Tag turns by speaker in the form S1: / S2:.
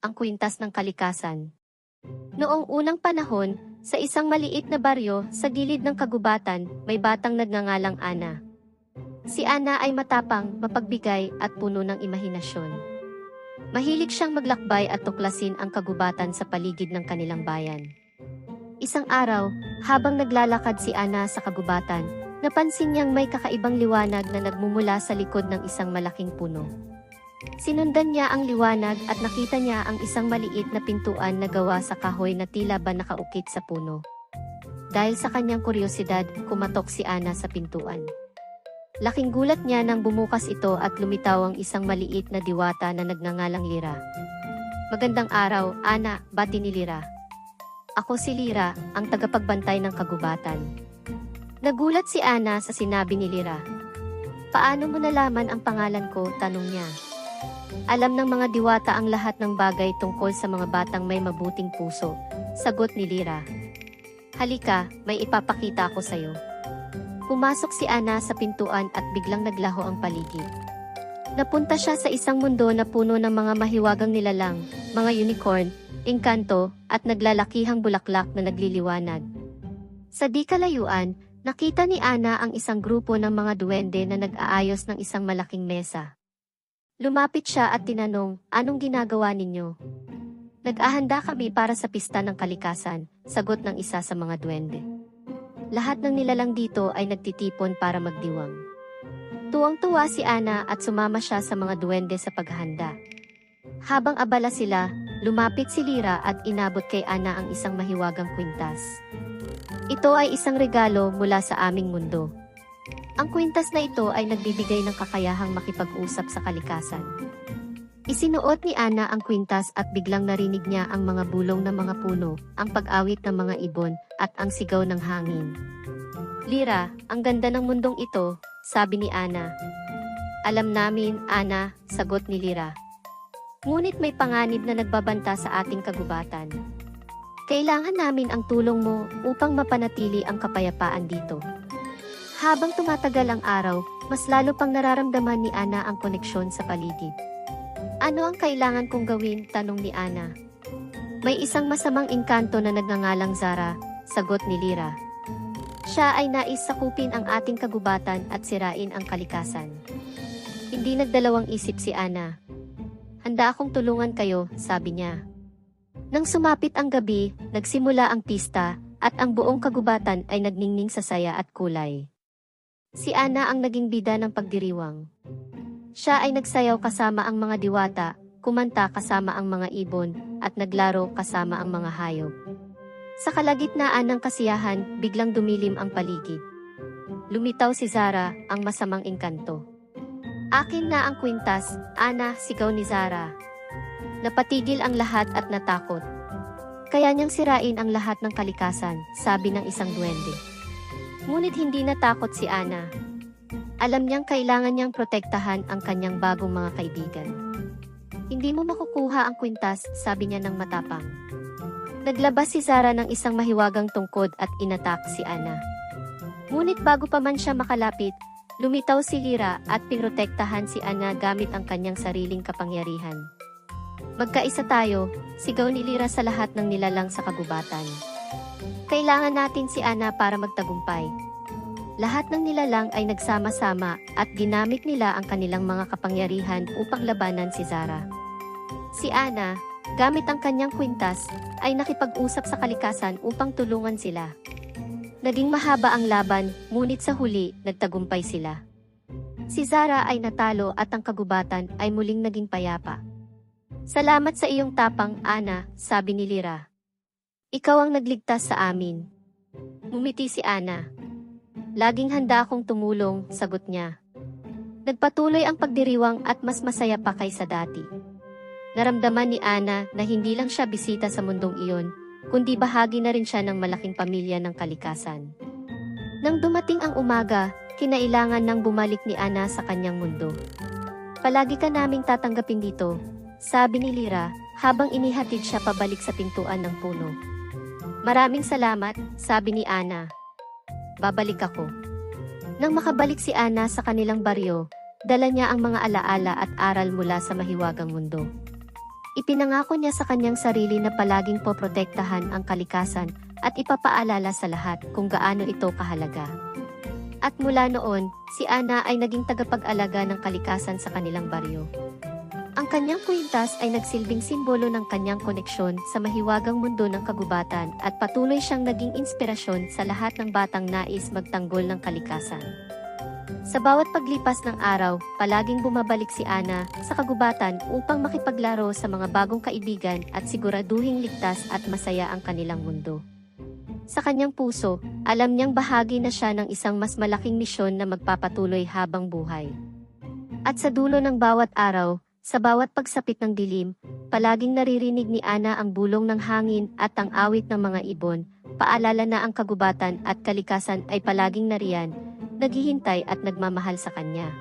S1: ang kwintas ng kalikasan. Noong unang panahon, sa isang maliit na baryo sa gilid ng kagubatan, may batang nagngangalang Ana. Si Ana ay matapang, mapagbigay at puno ng imahinasyon. Mahilig siyang maglakbay at tuklasin ang kagubatan sa paligid ng kanilang bayan. Isang araw, habang naglalakad si Ana sa kagubatan, napansin niyang may kakaibang liwanag na nagmumula sa likod ng isang malaking puno. Sinundan niya ang liwanag at nakita niya ang isang maliit na pintuan na gawa sa kahoy na tila ba nakaukit sa puno. Dahil sa kanyang kuryosidad, kumatok si Ana sa pintuan. Laking gulat niya nang bumukas ito at lumitaw ang isang maliit na diwata na nagngangalang Lira. Magandang araw, Ana, bati ni Lira. Ako si Lira, ang tagapagbantay ng kagubatan. Nagulat si Ana sa sinabi ni Lira. Paano mo nalaman ang pangalan ko? Tanong niya. Alam ng mga diwata ang lahat ng bagay tungkol sa mga batang may mabuting puso. Sagot ni Lira. Halika, may ipapakita ako sa'yo. Pumasok si Ana sa pintuan at biglang naglaho ang paligid. Napunta siya sa isang mundo na puno ng mga mahiwagang nilalang, mga unicorn, engkanto, at naglalakihang bulaklak na nagliliwanag. Sa di kalayuan, nakita ni Ana ang isang grupo ng mga duwende na nag-aayos ng isang malaking mesa. Lumapit siya at tinanong, anong ginagawa ninyo? Nag-ahanda kami para sa pista ng kalikasan, sagot ng isa sa mga duwende. Lahat ng nilalang dito ay nagtitipon para magdiwang. Tuwang-tuwa si Ana at sumama siya sa mga duwende sa paghahanda. Habang abala sila, lumapit si Lira at inabot kay Ana ang isang mahiwagang kwintas. Ito ay isang regalo mula sa aming mundo. Ang kwintas na ito ay nagbibigay ng kakayahang makipag-usap sa kalikasan. Isinuot ni Ana ang kwintas at biglang narinig niya ang mga bulong ng mga puno, ang pag-awit ng mga ibon, at ang sigaw ng hangin. Lira, ang ganda ng mundong ito, sabi ni Ana. Alam namin, Ana, sagot ni Lira. Ngunit may panganib na nagbabanta sa ating kagubatan. Kailangan namin ang tulong mo upang mapanatili ang kapayapaan dito. Habang tumatagal ang araw, mas lalo pang nararamdaman ni Ana ang koneksyon sa paligid. Ano ang kailangan kong gawin? Tanong ni Ana. May isang masamang engkanto na nagngangalang Zara, sagot ni Lira. Siya ay nais sakupin ang ating kagubatan at sirain ang kalikasan. Hindi nagdalawang isip si Ana. Handa akong tulungan kayo, sabi niya. Nang sumapit ang gabi, nagsimula ang pista, at ang buong kagubatan ay nagningning sa saya at kulay. Si Ana ang naging bida ng pagdiriwang. Siya ay nagsayaw kasama ang mga diwata, kumanta kasama ang mga ibon, at naglaro kasama ang mga hayop. Sa kalagitnaan ng kasiyahan, biglang dumilim ang paligid. Lumitaw si Zara, ang masamang engkanto. Akin na ang kwintas, Ana, sigaw ni Zara. Napatigil ang lahat at natakot. Kaya niyang sirain ang lahat ng kalikasan, sabi ng isang duwende. Ngunit hindi natakot si Ana. Alam niyang kailangan niyang protektahan ang kanyang bagong mga kaibigan. Hindi mo makukuha ang kwintas, sabi niya ng matapang. Naglabas si Zara ng isang mahiwagang tungkod at inatak si Ana. Ngunit bago pa man siya makalapit, lumitaw si Lira at pinrotektahan si Ana gamit ang kanyang sariling kapangyarihan. Magkaisa tayo, sigaw ni Lira sa lahat ng nilalang sa kagubatan. Kailangan natin si Ana para magtagumpay. Lahat ng nilalang ay nagsama-sama at ginamit nila ang kanilang mga kapangyarihan upang labanan si Zara. Si Ana, gamit ang kanyang kwintas, ay nakipag-usap sa kalikasan upang tulungan sila. Naging mahaba ang laban, ngunit sa huli, nagtagumpay sila. Si Zara ay natalo at ang kagubatan ay muling naging payapa. Salamat sa iyong tapang, Ana, sabi ni Lira. Ikaw ang nagligtas sa amin. Mumiti si Ana. Laging handa akong tumulong, sagot niya. Nagpatuloy ang pagdiriwang at mas masaya pa kaysa dati. Naramdaman ni Ana na hindi lang siya bisita sa mundong iyon, kundi bahagi na rin siya ng malaking pamilya ng kalikasan. Nang dumating ang umaga, kinailangan nang bumalik ni Ana sa kanyang mundo. Palagi ka naming tatanggapin dito, sabi ni Lira habang inihatid siya pabalik sa pintuan ng puno. Maraming salamat, sabi ni Ana. Babalik ako. Nang makabalik si Ana sa kanilang baryo, dala niya ang mga alaala at aral mula sa mahiwagang mundo. Ipinangako niya sa kanyang sarili na palaging poprotektahan ang kalikasan at ipapaalala sa lahat kung gaano ito kahalaga. At mula noon, si Ana ay naging tagapag-alaga ng kalikasan sa kanilang baryo. Ang kanyang kwintas ay nagsilbing simbolo ng kanyang koneksyon sa mahiwagang mundo ng kagubatan at patuloy siyang naging inspirasyon sa lahat ng batang nais magtanggol ng kalikasan. Sa bawat paglipas ng araw, palaging bumabalik si Ana sa kagubatan upang makipaglaro sa mga bagong kaibigan at siguraduhing ligtas at masaya ang kanilang mundo. Sa kanyang puso, alam niyang bahagi na siya ng isang mas malaking misyon na magpapatuloy habang buhay. At sa dulo ng bawat araw, sa bawat pagsapit ng dilim, palaging naririnig ni Ana ang bulong ng hangin at ang awit ng mga ibon, paalala na ang kagubatan at kalikasan ay palaging nariyan, naghihintay at nagmamahal sa kanya.